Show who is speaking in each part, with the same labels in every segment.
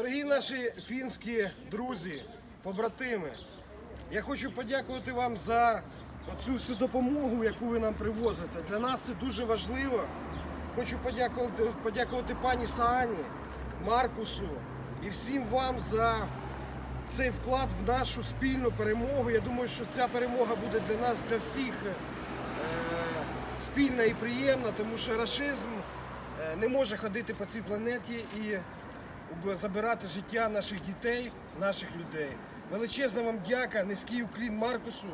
Speaker 1: Дорогі наші фінські друзі, побратими, я хочу подякувати вам за цю всю допомогу, яку ви нам привозите. Для нас це дуже важливо. Хочу подякувати, подякувати пані Саані, Маркусу і всім вам за цей вклад в нашу спільну перемогу. Я думаю, що ця перемога буде для нас, для всіх е, спільна і приємна, тому що рашизм е, не може ходити по цій планеті і забирати життя наших дітей, наших людей. Величезна вам дяка, низький уклін Маркусу,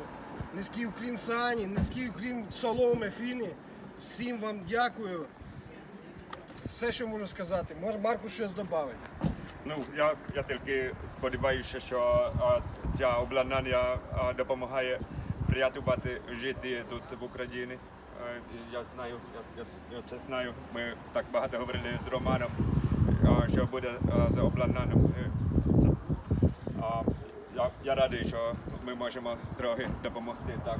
Speaker 1: низький уклін Саані, низький уклін Соломе Фіні. Всім вам дякую. Все, що можу сказати. Може, Маркус щось додати.
Speaker 2: Ну, я, я тільки сподіваюся, що а, ця обладнання а, допомагає врятувати жити тут в Україні. Е, і Я знаю, я, я, я це знаю. Ми так багато говорили з Романом, а, що буде з обладнанням. Я, я радий, що ми можемо трохи допомогти. Так.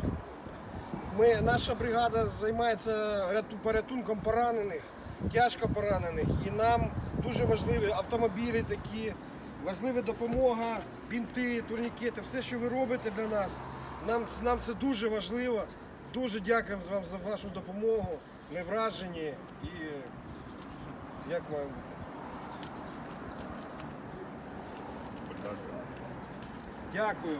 Speaker 1: Ми, наша бригада займається ряту- порятунком поранених, тяжко поранених. І нам дуже важливі автомобілі такі, важлива допомога, бінти, турнікети, все, що ви робите для нас. Нам, нам це дуже важливо. Дуже дякуємо вам за вашу допомогу. Ми вражені і як має бути.
Speaker 2: Ласка.
Speaker 1: Дякую.